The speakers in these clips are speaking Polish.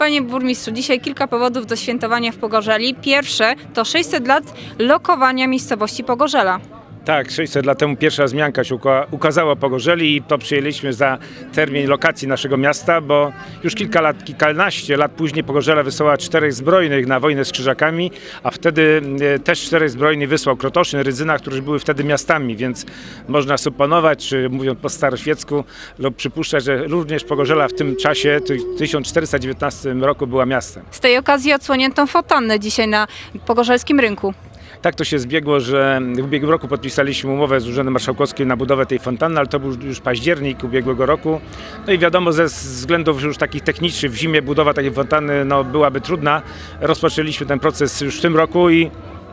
Panie burmistrzu, dzisiaj kilka powodów do świętowania w Pogorzeli. Pierwsze to 600 lat lokowania miejscowości Pogorzela. Tak, 600 lat temu pierwsza wzmianka się uka- ukazała po Gorzeli i to przyjęliśmy za termin lokacji naszego miasta, bo już kilka lat, kilkanaście lat później Pogorzela wysłała czterech zbrojnych na wojnę z Krzyżakami, a wtedy e, też czterech zbrojnych wysłał Krotoszyn, Rydzyna, którzy były wtedy miastami, więc można suponować, czy mówiąc po staroświecku, lub przypuszczać, że również Pogorzela w tym czasie, w 1419 roku była miastem. Z tej okazji odsłonięto fontannę dzisiaj na pogorzelskim rynku. Tak to się zbiegło, że w ubiegłym roku podpisaliśmy umowę z Urzędem Marszałkowskim na budowę tej fontanny, ale to był już październik ubiegłego roku. No i wiadomo, ze względów już takich technicznych w zimie budowa takiej fontanny no, byłaby trudna. Rozpoczęliśmy ten proces już w tym roku i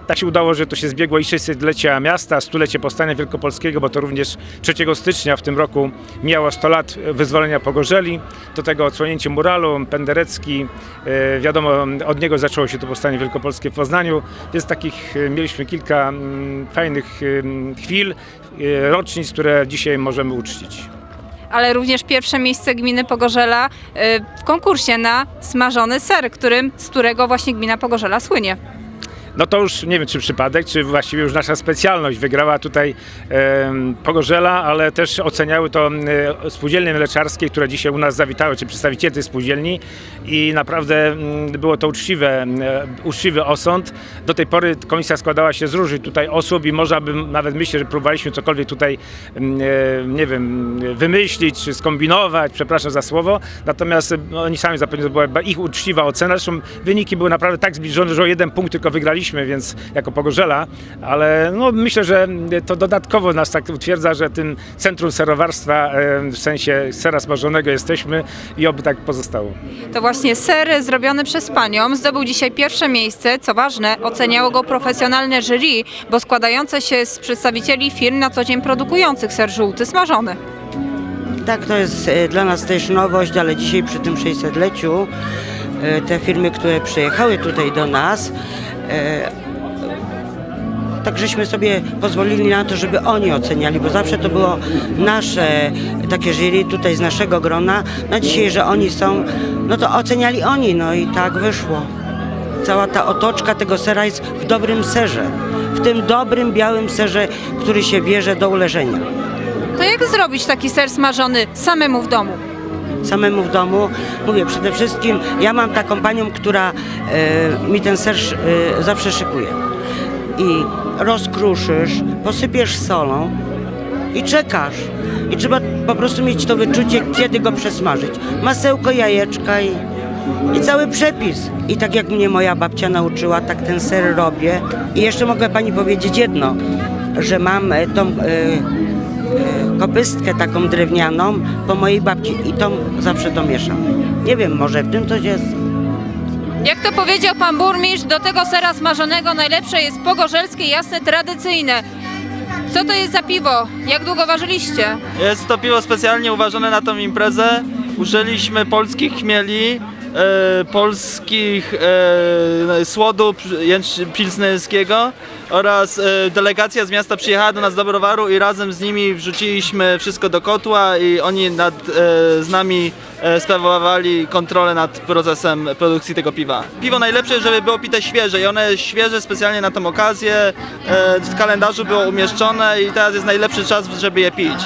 tak się udało, że to się zbiegło i 600-lecia miasta, stulecie Powstania Wielkopolskiego, bo to również 3 stycznia w tym roku miało 100 lat wyzwolenia Pogorzeli. Do tego odsłonięcie muralu, Penderecki, e, wiadomo, od niego zaczęło się to Powstanie Wielkopolskie w Poznaniu, więc takich e, mieliśmy kilka mm, fajnych em, chwil, e, rocznic, które dzisiaj możemy uczcić. Ale również pierwsze miejsce gminy Pogorzela w konkursie na smażony ser, którym, z którego właśnie gmina Pogorzela słynie. No to już nie wiem, czy przypadek, czy właściwie już nasza specjalność. Wygrała tutaj em, Pogorzela, ale też oceniały to e, spółdzielnie mleczarskie, które dzisiaj u nas zawitały, czy przedstawiciele tych spółdzielni i naprawdę mm, było to uczciwe, e, uczciwy osąd. Do tej pory komisja składała się z różnych tutaj osób i można by nawet myśleć, że próbowaliśmy cokolwiek tutaj, e, nie wiem, wymyślić, czy skombinować, przepraszam za słowo, natomiast e, oni sami zapewne to była ich uczciwa ocena, zresztą wyniki były naprawdę tak zbliżone, że o jeden punkt tylko wygraliśmy, więc jako Pogorzela, ale no, myślę, że to dodatkowo nas tak utwierdza, że tym centrum serowarstwa e, w sensie sera smażonego jesteśmy i oby tak pozostało. To właśnie ser zrobiony przez panią zdobył dzisiaj pierwsze miejsce. Co ważne, oceniało go profesjonalne jury, bo składające się z przedstawicieli firm na co dzień produkujących ser żółty smażony. Tak, to jest e, dla nas też nowość, ale dzisiaj przy tym 600-leciu e, te firmy, które przyjechały tutaj do nas, tak żeśmy sobie pozwolili na to, żeby oni oceniali, bo zawsze to było nasze takie jury tutaj z naszego grona. Na dzisiaj, że oni są, no to oceniali oni, no i tak wyszło. Cała ta otoczka tego sera jest w dobrym serze, w tym dobrym białym serze, który się bierze do uleżenia. To jak zrobić taki ser smażony samemu w domu? Samemu w domu. Mówię, przede wszystkim ja mam taką panią, która e, mi ten ser e, zawsze szykuje. I rozkruszysz, posypiesz solą i czekasz. I trzeba po prostu mieć to wyczucie, kiedy go przesmażyć. Masełko, jajeczka i, i cały przepis. I tak jak mnie moja babcia nauczyła, tak ten ser robię. I jeszcze mogę pani powiedzieć jedno, że mam tą... E, e, kopystkę taką drewnianą po mojej babci i tą zawsze to mieszam. Nie wiem, może w tym coś jest. Jak to powiedział pan burmistrz, do tego sera smażonego najlepsze jest pogorzelskie, jasne, tradycyjne. Co to jest za piwo? Jak długo ważyliście? Jest to piwo specjalnie uważane na tą imprezę. Użyliśmy polskich chmieli, e, polskich e, słodu pilsnerskiego oraz e, delegacja z miasta przyjechała do nas do browaru i razem z nimi wrzuciliśmy wszystko do kotła i oni nad, e, z nami e, sprawowali kontrolę nad procesem produkcji tego piwa. Piwo najlepsze, żeby było pite świeże i one świeże specjalnie na tą okazję. E, w kalendarzu było umieszczone i teraz jest najlepszy czas, żeby je pić.